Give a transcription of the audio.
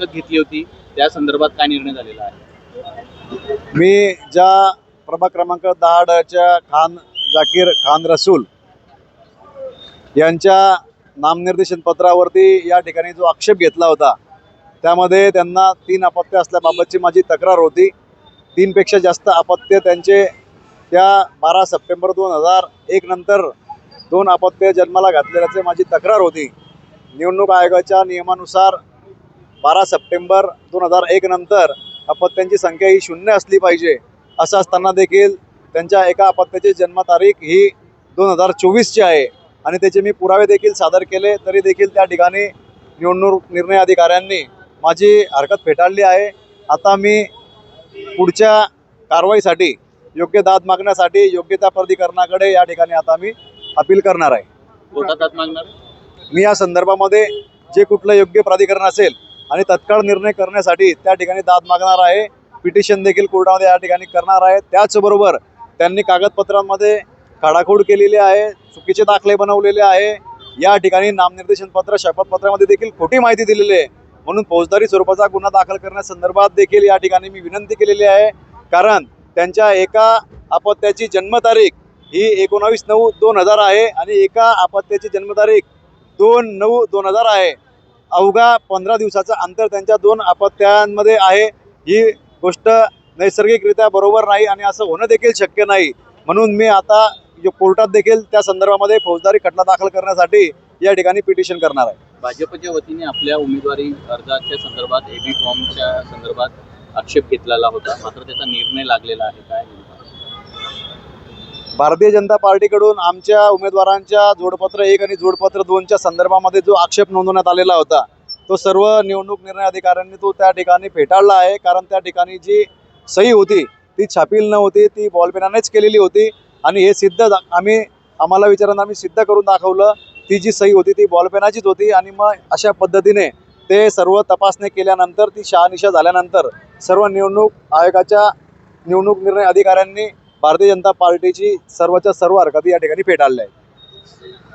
बैठक घेतली होती. त्या संदर्भात काय निर्णय झालेला आहे? मी ज्या प्रभाग क्रमांक दहा डच्या खान जाकीर खान रसूल यांच्या नामनिर्देशन पत्रावरती या ठिकाणी जो आक्षेप घेतला होता त्यामध्ये त्यांना तीन अपत्य असल्याबाबतची माझी तक्रार होती. तीनपेक्षा जास्त अपत्य त्यांचे त्या बारा सप्टेंबर दोन हजार एक नंतर दोन अपत्य जन्माला घातलेल्याचे माझी तक्रार होती. निवडणूक आयोगाच्या नियमानुसार बारा सप्टेंबर दोन हजार एक नंतर अपत्यांची संख्या ही शून्य असली पाहिजे असं असताना देखील त्यांच्या एका अपत्याची जन्मतारीख ही दोन हजार चोवीसची आहे. आणि त्याचे मी पुरावे देखील सादर केले तरी देखील त्या ठिकाणी निवडणूक निर्णय अधिकाऱ्यांनी माझी हरकत फेटाळली आहे. आता मी पुढच्या कारवाईसाठी योग्य दाद मागण्यासाठी योग्य त्या प्राधिकरणाकडे या ठिकाणी आता मी अपील करणार आहे. मी या संदर्भामध्ये जे कुठलं योग्य प्राधिकरण असेल आणि तत्काळ निर्णय करण्यासाठी त्या ठिकाणी दाद मागणार आहे. पिटिशन देखील कोर्टामध्ये या ठिकाणी करणार आहे. त्याचबरोबर त्यांनी कागदपत्रांमध्ये खाडाखोड केलेली आहे चुकीचे दाखले बनवलेले आहे. या ठिकाणी नामनिर्देशन पत्र शपथपत्रामध्ये देखील खोटी माहिती दिलेली आहे. म्हणून फौजदारी स्वरूपाचा गुन्हा दाखल करण्यासंदर्भात देखील या ठिकाणी मी विनंती केलेली आहे. कारण त्यांच्या एका अपत्याची जन्मतारीख ही एकोणावीस नऊ दोन हजार आहे आणि एका अपत्याची जन्मतारीख दोन नऊ दोन हजार आहे. अवघा पंधरा दिवसाचं अंतर त्यांच्या दोन अपत्यांमध्ये आहे. ही गोष्ट नैसर्गिकरित्या बरोबर नाही आणि असं होणं देखील शक्य नाही. म्हणून मी आता जो कोर्टात देखील त्या संदर्भामध्ये फौजदारी खटला दाखल करण्यासाठी या ठिकाणी पिटिशन करणार आहे. भाजपच्या वतीने आपल्या उमेदवारी अर्जाच्या संदर्भात एबी फॉर्मच्या संदर्भात आक्षेप घेतलेला होता. मात्र त्याचा निर्णय लागलेला आहे. काय? भारतीय जनता पार्टीकडून आमच्या उमेदवारांच्या जोडपत्र एक आणि जोडपत्र दोनच्या संदर्भामध्ये जो आक्षेप नोंदवण्यात आलेला होता तो सर्व निवडणूक निर्णय अधिकाऱ्यांनी तो त्या ठिकाणी फेटाळला आहे. कारण त्या ठिकाणी जी सही होती ती छापील न होती ती बॉलपेनानेच केलेली होती आणि हे सिद्ध आम्ही आम्हाला विचारांना आम्ही सिद्ध करून दाखवलं ती जी सही होती ती बॉलपेनाचीच होती आणि मग अशा पद्धतीने ते सर्व तपासणी केल्यानंतर ती शहानिशा झाल्यानंतर सर्व निवडणूक आयोगाच्या निवडणूक निर्णय अधिकाऱ्यांनी भारतीय जनता पार्टीची सर्वच्या सर्व हरकती या ठिकाणी फेटाळल्या आहेत